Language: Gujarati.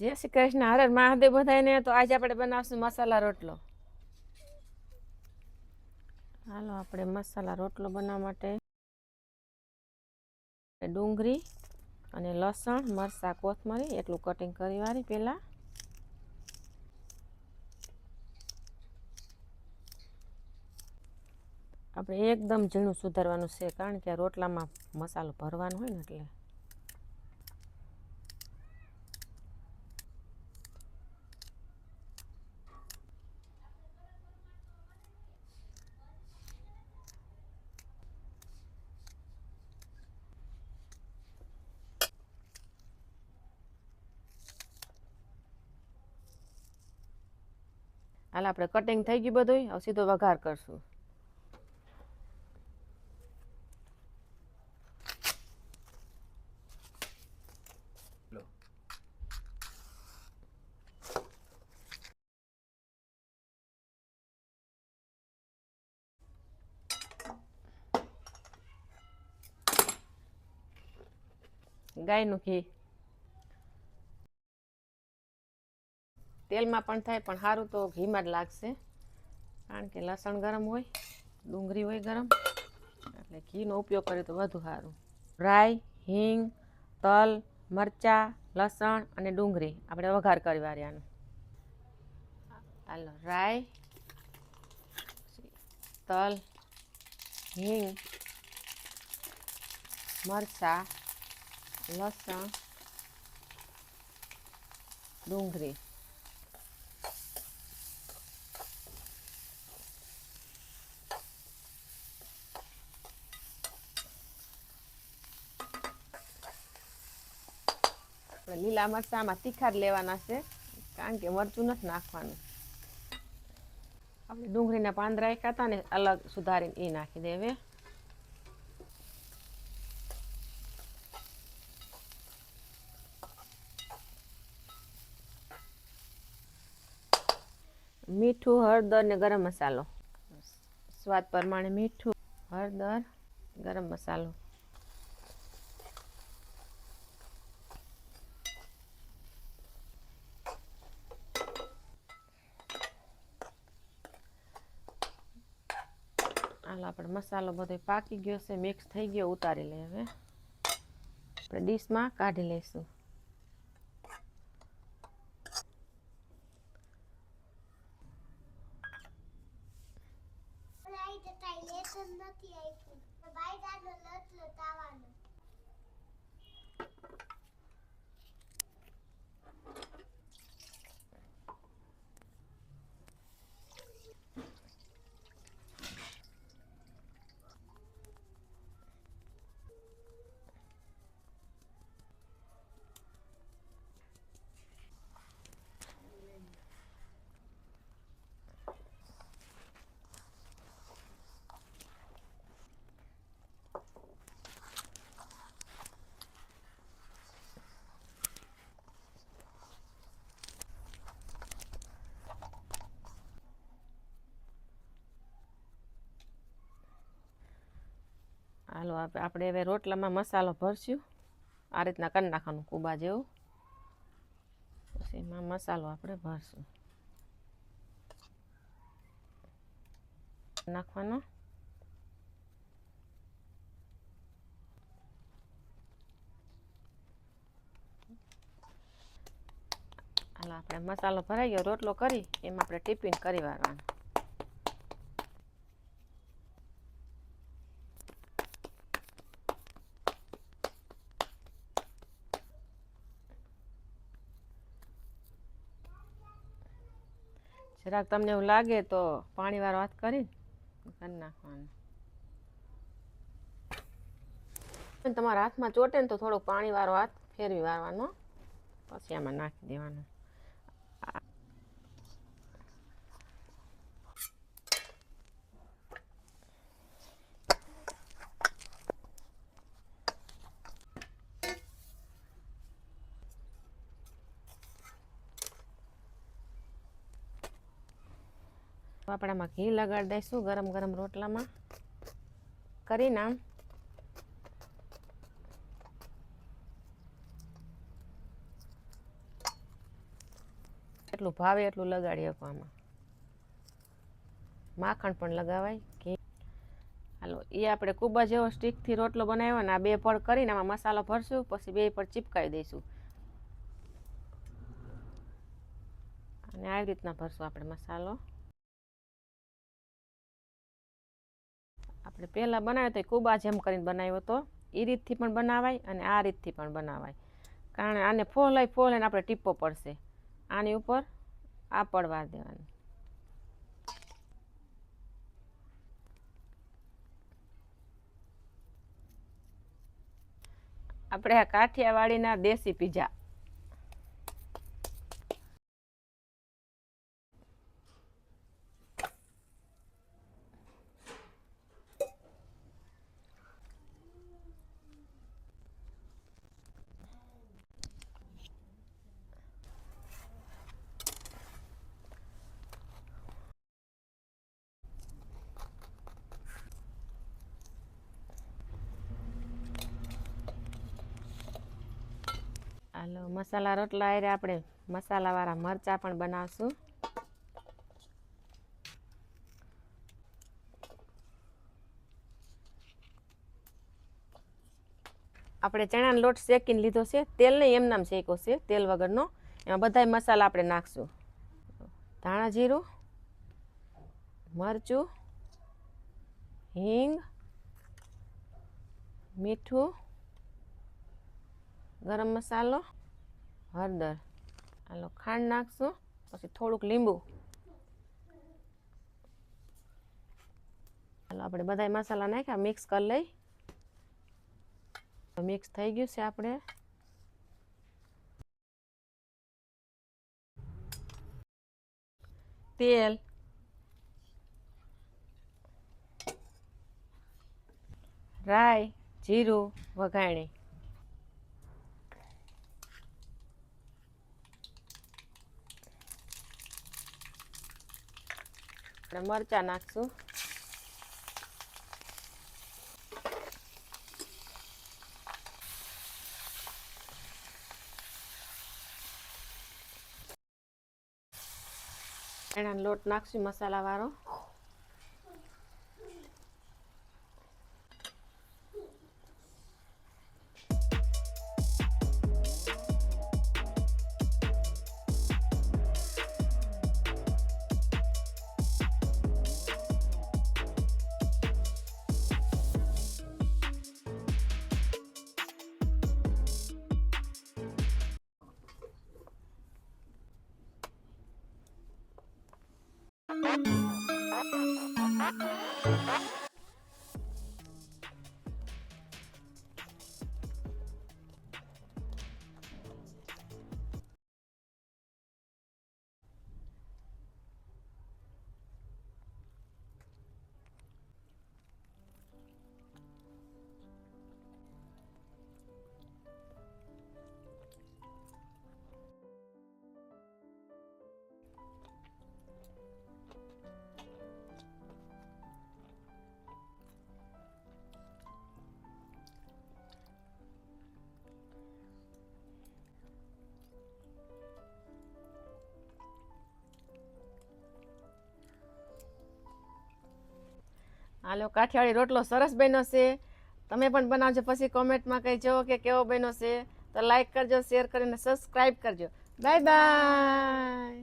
જય શ્રી કૃષ્ણ. હરે મહાદેવ બધાને તો આજે આપણે બનાવશું મસાલા રોટલો. હાલો, આપણે મસાલા રોટલો બનાવવા માટે ડુંગળી અને લસણ, મરચાં, કોથમરી, એટલું કટિંગ કરી વાળી પહેલાં આપણે એકદમ ઝીણું સુધારવાનું છે, કારણ કે રોટલામાં મસાલો ભરવાનો હોય ને એટલે. હાલ આપણે કટિંગ થઈ ગયું બધું હવે સીધો વઘાર કરશું. ગાયનું ઘી. તેલમાં પણ થાય, પણ સારું તો ઘીમાં જ લાગશે. કારણ કે લસણ ગરમ હોય, ડુંગળી હોય ગરમ, એટલે ઘીનો ઉપયોગ કરીએ તો વધુ સારું રાઈ, હિંગ, તલ, મરચાં, લસણ અને ડુંગળી આપણે વઘાર કરી વાર્યાનો. હાલો રાઈ, તલ, હિંગ, મરચાં, લસણ, ડુંગળી. લીલા મરચાંમાં તીખા જ લેવાના છે કારણ કે મરચું નથી નાખવાનું. આપણે ડુંગળીના પાંદરા એક હતા ને અલગ સુધારીને એ નાખી દેવે. મીઠું, હળદર ને ગરમ મસાલો. સ્વાદ પ્રમાણે મીઠું, હળદર, ગરમ મસાલો. હાલ આપણે મસાલો બધો પાકી ગયો છે મિક્સ થઈ ગયો, ઉતારી લઈએ હવે. આપણે ડીશમાં કાઢી લઈશું. નથી આવી ભાઈ દાદો લત લતાવાનો. આપણે હવે રોટલામાં મસાલો ભરશું. આ રીતના કરી નાખવાનું કૂબા જેવું. પછી એમાં મસાલો આપણે ભરશું. નાખવાનો. હાલ, આપણે મસાલો ભરાઈ ગયો, રોટલો કરી, એમાં આપણે ટિફિન કરી વાળવાનું જરાક તમને એવું લાગે તો પાણી વાત કરી કરી નાખવાનું. તમારા હાથમાં ચોટે ને તો થોડોક પાણી વાત ફેરવી વારવાનો પછી આમાં નાખી દેવાનું. આપણે ઘી લગાડી દઈશું ગરમ ગરમ રોટલામાં. કરીને એટલું ભાવે એટલું લગાડી આમાં. માખણ પણ લગાવાય, ઘી. હાલો એ આપણે ખૂબ જ એવો સ્ટીકથી રોટલો બનાવ્યો ને આ બે પડ કરીને આમાં મસાલો ભરશું, પછી બે પડ ચીપકાવી દઈશું. અને આવી રીતના ભરશું આપણે મસાલો. આપણે પહેલાં બનાવ્યો તો કુબા જેમ કરીને બનાવ્યો હતો. એ રીતથી પણ બનાવાય અને આ રીતથી પણ બનાવાય. કારણ આને ફોલાઈ ફોલાઈને આપણે ટીપો પડશે. આની ઉપર આ પડવા દેવાની. આપણે આ કાઠિયાવાડીના દેશી પીઝા હાલો, મસાલા રોટલા હારે આપણે મસાલાવાળા મરચાં પણ બનાવશું. આપણે ચણાનો લોટ શેકીને લીધો છે. તેલ નહીં, એમનામ શેકો છે, તેલ વગરનો. એમાં બધાય મસાલા આપણે નાખશું. ધાણા જીરું, મરચું, હિંગ, મીઠું ગરમ મસાલો, હળદર, આલો ખાંડ નાખશું, પછી થોડુંક લીંબુ. ચાલો આપણે બધાય મસાલા નાખ્યા, મિક્સ કરી લઈ. મિક્સ થઈ ગયું છે આપણે. તેલ. રાઈ, જીરું, વઘાણી. આપણે મરચાં નાખશું. એના લોટ નાખશું મસાલા Bye. હાલો, કાઠિયાવાડી રોટલો સરસ બન્યો છે. તમે પણ બનાવજો, પછી કોમેન્ટમાં કહેજો કે કેવો બન્યો છે. તો લાઈક કરજો શેર કરીને સબસ્ક્રાઈબ કરજો. Bye bye